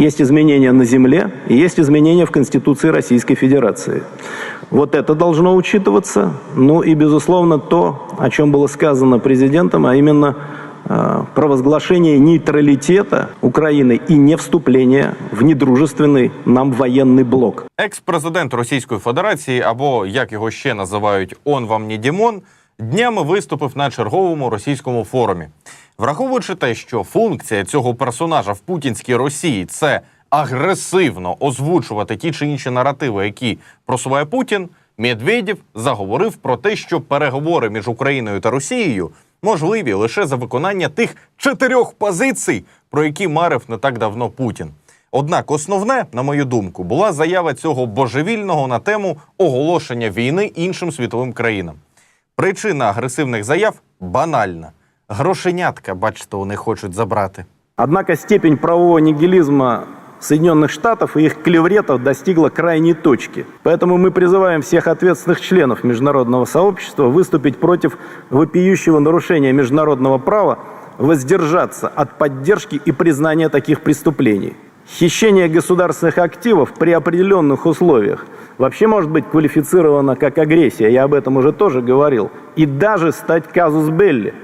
Есть изменения на земле и есть изменения в Конституции Российской Федерации. Вот это должно учитываться. Ну и, безусловно, то, о чем было сказано президентом, а именно э, провозглашение нейтралитета Украины и не вступление в недружественный нам военный блок. Екс-президент Російської Федерації, або як його ще називають Он вам не Дімон, Днями виступив на черговому російському форумі. Враховуючи те, що функція цього персонажа в путінській Росії це агресивно озвучувати ті чи інші наративи, які просуває Путін, Медведєв заговорив про те, що переговори між Україною та Росією можливі лише за виконання тих чотирьох позицій, про які марив не так давно Путін. Однак основне, на мою думку, була заява цього божевільного на тему оголошення війни іншим світовим країнам. Причина агресивних заяв банальна. Грошенятка, бачите, вони хочуть забрати. Однако степень правового нигилизма Соединенных Штатов и их клевретов достигла крайней точки. Поэтому мы призываем всех ответственных членов международного сообщества выступить против вопиющего нарушения международного права, воздержаться от поддержки и признания таких преступлений. Хищение государственных активов при определенных условиях вообще может быть квалифицировано как агрессия, я об этом уже тоже говорил, и даже стать казус белли –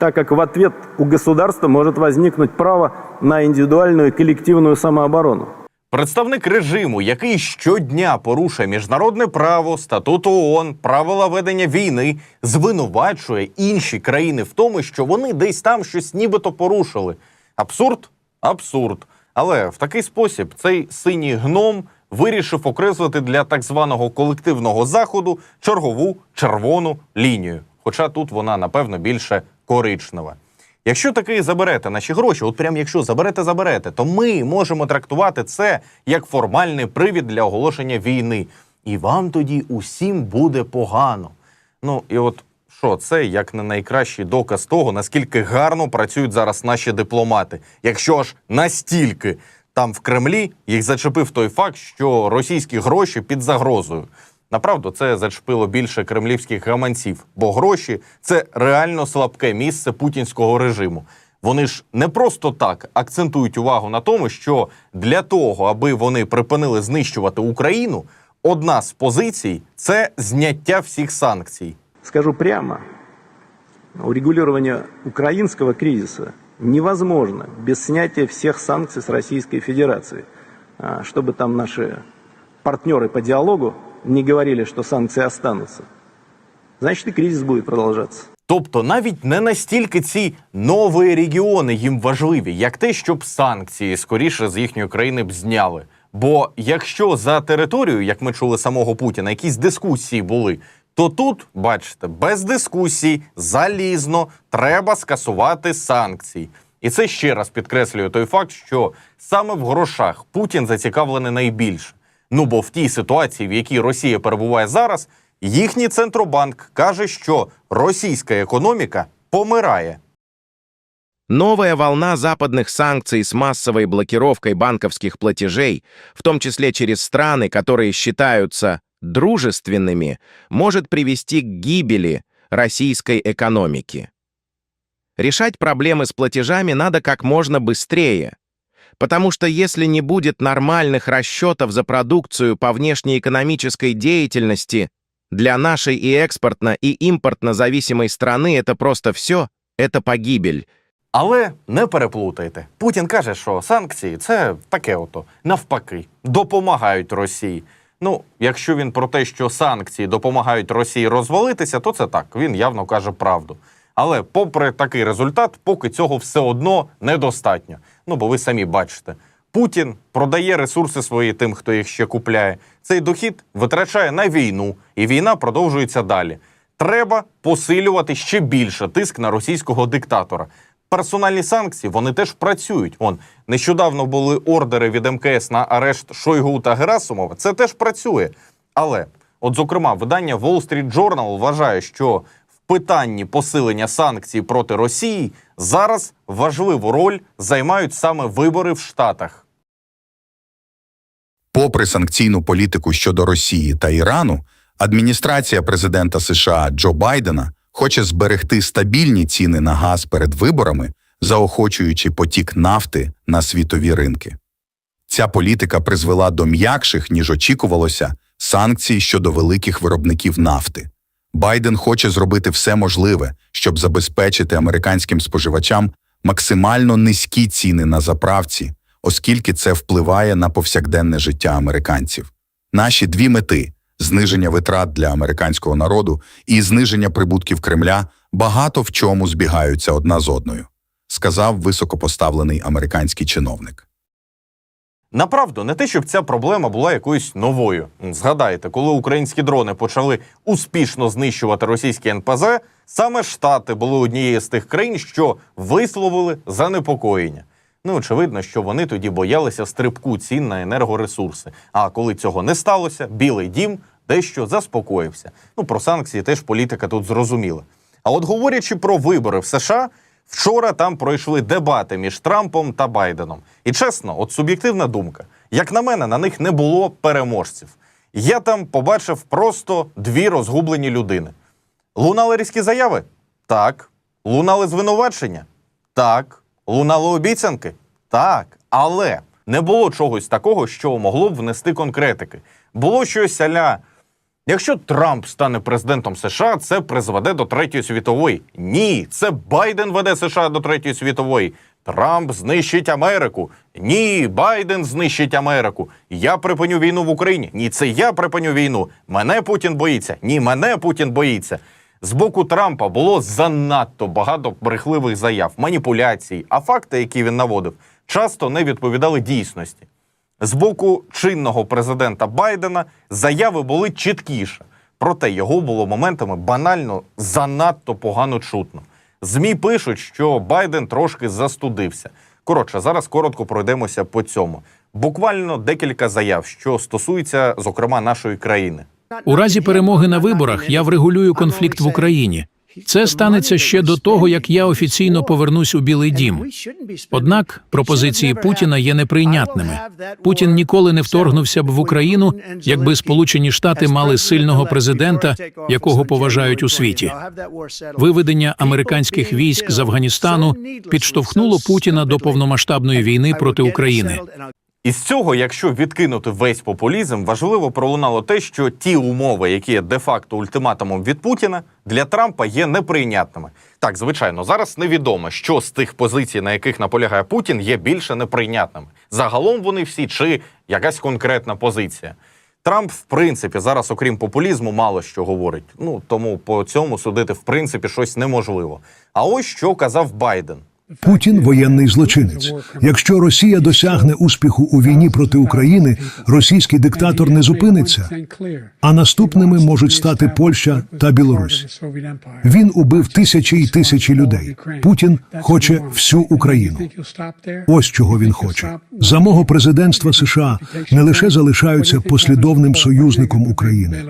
так как в ответ у государства может возникнуть право на индивидуальную и коллективную самооборону. Представник режиму, який щодня порушує міжнародне право, статут ООН, правила ведення війни, звинувачує інші країни в тому, що вони десь там щось нібито порушили. Абсурд? Абсурд. Але в такий спосіб цей синій гном вирішив окреслити для так званого колективного заходу чергову червону лінію. Хоча тут вона, напевно, більше коричнева. Якщо таки заберете наші гроші, от прям якщо заберете, заберете, то ми можемо трактувати це як формальний привід для оголошення війни. І вам тоді усім буде погано. Ну і от що це як не найкращий доказ того, наскільки гарно працюють зараз наші дипломати, якщо ж настільки там в Кремлі їх зачепив той факт, що російські гроші під загрозою. Направду, це зачепило більше кремлівських гаманців, бо гроші це реально слабке місце путінського режиму. Вони ж не просто так акцентують увагу на тому, що для того, аби вони припинили знищувати Україну, одна з позицій це зняття всіх санкцій. Скажу прямо, урегулирование украинского кризиса невозможно без снятия всех санкций с Российской Федерации. Чтобы там наши партнеры по диалогу не говорили, что санкции останутся. Значит, и кризис будет продолжаться. Тобто навіть не настільки ці нові регіони їм важливі, як те, щоб санкції скоріше з їхньої країни б зняли. Бо якщо за територію, як ми чули самого Путіна, якісь дискусії були, то тут, бачите, без дискусій, залізно треба скасувати санкції. І це ще раз підкреслює той факт, що саме в грошах Путін зацікавлений найбільше. Ну бо в тій ситуації, в якій Росія перебуває зараз, їхній центробанк каже, що російська економіка помирає. Новая волна западных санкций с массовой блокировкой банковских платежей, в том числе через страны, которые считаются дружественными, может привести к гибели российской экономики. Решать проблемы с платежами надо как можно быстрее, потому что если не будет нормальных расчетов за продукцию по внешнеэкономической деятельности, для нашей и экспортно, и импортно зависимой страны это просто все, это погибель. Але не переплутайте. Путін каже, що санкції це таке ото навпаки, допомагають Росії. Ну, якщо він про те, що санкції допомагають Росії розвалитися, то це так. Він явно каже правду. Але попри такий результат, поки цього все одно недостатньо. Ну бо ви самі бачите, Путін продає ресурси свої тим, хто їх ще купляє. Цей дохід витрачає на війну, і війна продовжується далі. Треба посилювати ще більше тиск на російського диктатора. Персональні санкції вони теж працюють. Он нещодавно були ордери від МКС на арешт Шойгу та Герасимова. Це теж працює. Але, от, зокрема, видання Wall Street Journal вважає, що в питанні посилення санкцій проти Росії зараз важливу роль займають саме вибори в Штатах. Попри санкційну політику щодо Росії та Ірану, адміністрація президента США Джо Байдена хоче зберегти стабільні ціни на газ перед виборами, заохочуючи потік нафти на світові ринки. Ця політика призвела до м'якших, ніж очікувалося, санкцій щодо великих виробників нафти. Байден хоче зробити все можливе, щоб забезпечити американським споживачам максимально низькі ціни на заправці, оскільки це впливає на повсякденне життя американців. Наші дві мети зниження витрат для американського народу і зниження прибутків Кремля багато в чому збігаються одна з одною, сказав високопоставлений американський чиновник. Направду, не те, щоб ця проблема була якоюсь новою. Згадайте, коли українські дрони почали успішно знищувати російські НПЗ, саме Штати були однією з тих країн, що висловили занепокоєння. Ну, очевидно, що вони тоді боялися стрибку цін на енергоресурси. А коли цього не сталося, Білий дім дещо заспокоївся. Ну, про санкції теж політика тут зрозуміла. А от говорячи про вибори в США, вчора там пройшли дебати між Трампом та Байденом. І чесно, от суб'єктивна думка, як на мене, на них не було переможців. Я там побачив просто дві розгублені людини. Лунали різкі заяви? Так. Лунали звинувачення? Так. Лунали обіцянки? Так. Але не було чогось такого, що могло б внести конкретики. Було щось аля. Якщо Трамп стане президентом США, це призведе до третьої світової. Ні, це Байден веде США до третьої світової. Трамп знищить Америку. Ні, Байден знищить Америку. Я припиню війну в Україні. Ні, це я припиню війну. Мене Путін боїться. Ні, мене Путін боїться. З боку Трампа було занадто багато брехливих заяв, маніпуляцій, а факти, які він наводив, часто не відповідали дійсності. З боку чинного президента Байдена заяви були чіткіше, проте його було моментами банально занадто погано чутно. ЗМІ пишуть, що Байден трошки застудився. Коротше, зараз коротко пройдемося по цьому. Буквально декілька заяв, що стосуються, зокрема, нашої країни. У разі перемоги на виборах я врегулюю конфлікт в Україні. Це станеться ще до того, як я офіційно повернусь у Білий Дім. Однак пропозиції Путіна є неприйнятними. Путін ніколи не вторгнувся б в Україну, якби Сполучені Штати мали сильного президента, якого поважають у світі. Виведення американських військ з Афганістану підштовхнуло Путіна до повномасштабної війни проти України. Із цього, якщо відкинути весь популізм, важливо пролунало те, що ті умови, які є де-факто ультиматумом від Путіна, для Трампа є неприйнятними. Так, звичайно, зараз невідомо, що з тих позицій, на яких наполягає Путін, є більше неприйнятними. Загалом вони всі чи якась конкретна позиція. Трамп, в принципі, зараз, окрім популізму, мало що говорить. Ну тому по цьому судити в принципі щось неможливо. А ось що казав Байден. Путін воєнний злочинець. Якщо Росія досягне успіху у війні проти України, російський диктатор не зупиниться. А наступними можуть стати Польща та Білорусь. Він убив тисячі й тисячі людей. Путін хоче всю Україну. Ось чого він хоче. За мого президентства США не лише залишаються послідовним союзником України,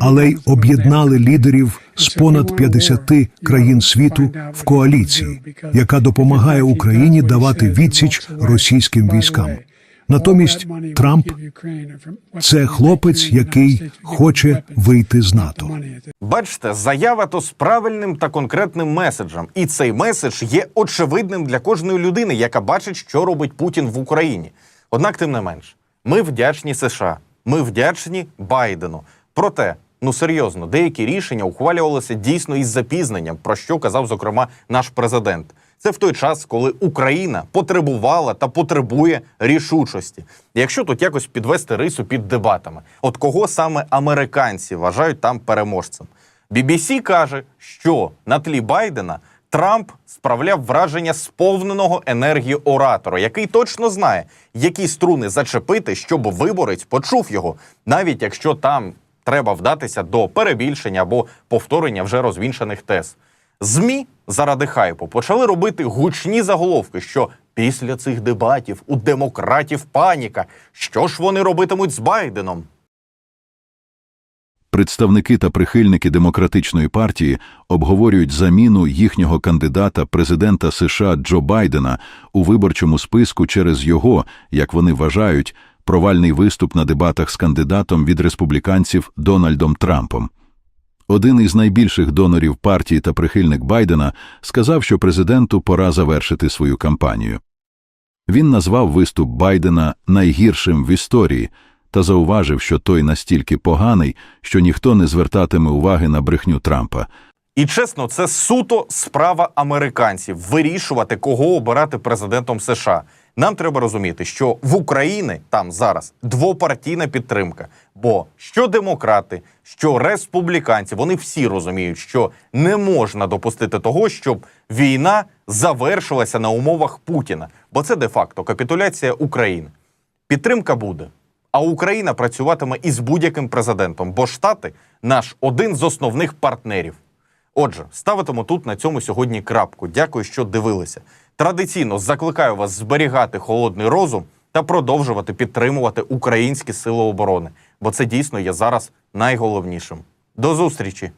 але й об'єднали лідерів з понад 50 країн світу в коаліції, яка допомагає Україні давати відсіч російським військам. Натомість Трамп це хлопець, який хоче вийти з НАТО. Бачите, заява то з правильним та конкретним меседжем, і цей меседж є очевидним для кожної людини, яка бачить, що робить Путін в Україні. Однак, тим не менш, ми вдячні США, ми вдячні Байдену. Проте, ну серйозно, деякі рішення ухвалювалися дійсно із запізненням, про що казав зокрема наш президент. Це в той час, коли Україна потребувала та потребує рішучості. Якщо тут якось підвести рису під дебатами, от кого саме американці вважають там переможцем? BBC каже, що на тлі Байдена Трамп справляв враження сповненого енергії оратора, який точно знає, які струни зачепити, щоб виборець почув його, навіть якщо там треба вдатися до перебільшення або повторення вже розвінчаних тез. ЗМІ заради хайпу почали робити гучні заголовки, що після цих дебатів у демократів паніка. Що ж вони робитимуть з Байденом? Представники та прихильники демократичної партії обговорюють заміну їхнього кандидата президента США Джо Байдена у виборчому списку через його, як вони вважають, провальний виступ на дебатах з кандидатом від республіканців Дональдом Трампом. Один із найбільших донорів партії та прихильник Байдена сказав, що президенту пора завершити свою кампанію. Він назвав виступ Байдена найгіршим в історії та зауважив, що той настільки поганий, що ніхто не звертатиме уваги на брехню Трампа. І чесно, це суто справа американців вирішувати, кого обирати президентом США. Нам треба розуміти, що в Україні там зараз двопартійна підтримка. Бо що демократи, що республіканці, вони всі розуміють, що не можна допустити того, щоб війна завершилася на умовах Путіна, бо це де-факто капітуляція України. Підтримка буде. А Україна працюватиме із будь-яким президентом, бо Штати наш один з основних партнерів. Отже, ставитиму тут на цьому сьогодні крапку. Дякую, що дивилися. Традиційно закликаю вас зберігати холодний розум та продовжувати підтримувати українські сили оборони, бо це дійсно є зараз найголовнішим. До зустрічі!